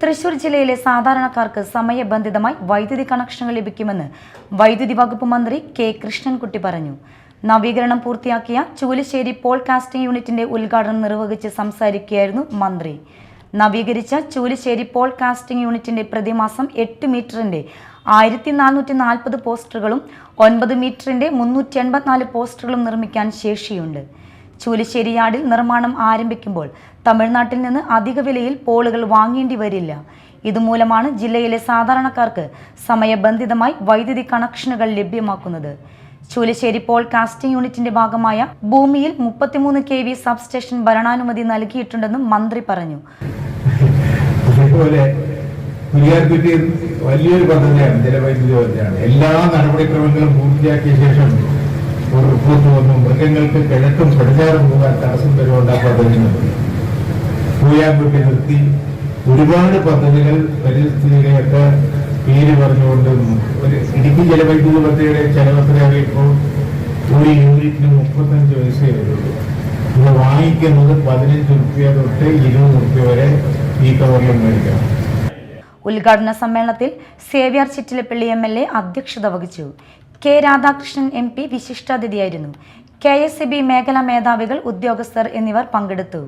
തൃശൂർ ജില്ലയിലെ സാധാരണക്കാർക്ക് സമയബന്ധിതമായി വൈദ്യുതി കണക്ഷനുകൾ ലഭിക്കുമെന്ന് വൈദ്യുതി വകുപ്പ് മന്ത്രി കെ കൃഷ്ണൻകുട്ടി പറഞ്ഞു. നവീകരണം പൂർത്തിയാക്കിയ ചൂലശ്ശേരി പോൾ കാസ്റ്റിംഗ് യൂണിറ്റിന്റെ ഉദ്ഘാടനം നിർവഹിച്ച് സംസാരിക്കുകയായിരുന്നു മന്ത്രി. നവീകരിച്ച ചൂലശ്ശേരി പോൾ കാസ്റ്റിംഗ് യൂണിറ്റിന്റെ പ്രതിമാസം എട്ട് മീറ്ററിന്റെ ആയിരത്തി നാനൂറ്റി നാൽപ്പത് പോസ്റ്ററുകളും ഒൻപത് മീറ്ററിന്റെ മുന്നൂറ്റി എൺപത്തിനാല് പോസ്റ്ററുകളും നിർമ്മിക്കാൻ ശേഷിയുണ്ട്. ചൂലിശ്ശേരി യാർഡിൽ നിർമ്മാണം ആരംഭിക്കുമ്പോൾ തമിഴ്നാട്ടിൽ നിന്ന് അധിക വിലയിൽ പോളുകൾ വാങ്ങേണ്ടി വരില്ല. ഇതുമൂലമാണ് ജില്ലയിലെ സാധാരണക്കാർക്ക് സമയബന്ധിതമായി വൈദ്യുതി കണക്ഷനുകൾ ലഭ്യമാക്കുന്നത്. ചൂലശ്ശേരി പോൾ കാസ്റ്റിംഗ് യൂണിറ്റിന്റെ ഭാഗമായ ഭൂമിയിൽ മുപ്പത്തിമൂന്ന് കെ വി സബ്സ്റ്റേഷൻ ഭരണാനുമതി നൽകിയിട്ടുണ്ടെന്നും മന്ത്രി പറഞ്ഞു. വലിയൊരു പദ്ധതിയാണ് ജലവൈദ്യുതി പദ്ധതിയാണ്. എല്ലാ നടപടിക്രമങ്ങളും പൂർത്തിയാക്കിയ ശേഷം വന്നു. മൃഗങ്ങൾക്ക് കിഴക്കും പടിഞ്ഞാറും പോകാൻ തടസ്സം വരുമുണ്ട് ആ പദ്ധതി നിർത്തി. കുര്യാർകുട്ടി നിർത്തി. ഒരുപാട് പദ്ധതികൾ പരിസ്ഥിതിയുടെയൊക്കെ പേര് പറഞ്ഞുകൊണ്ട് ഒരു ഇടുക്കി ജലവൈദ്യുതി പദ്ധതിയുടെ ചെലവത്രയാണ് ഇപ്പോൾ ഒരു യൂണിറ്റിന് മുപ്പത്തഞ്ച് പൈസയേ വരുള്ളൂ ഇത് വാങ്ങിക്കുന്നത് പതിനഞ്ച് റുപ്യ തൊട്ട് ഇരുപത് റുപ്യ വരെ ഈ കവറിലും മേടിക്കണം. ഉദ്ഘാടന സമ്മേളനത്തിൽ Xavier Chittilappally M L A അധ്യക്ഷത വഹിച്ചു. കെ രാധാകൃഷ്ണൻ എം പി വിശിഷ്ടാതിഥിയായിരുന്നു. കെ എസ് സി ബി മേഖലാ മേധാവികൾ ഉദ്യോഗസ്ഥർ എന്നിവർ പങ്കെടുത്തു.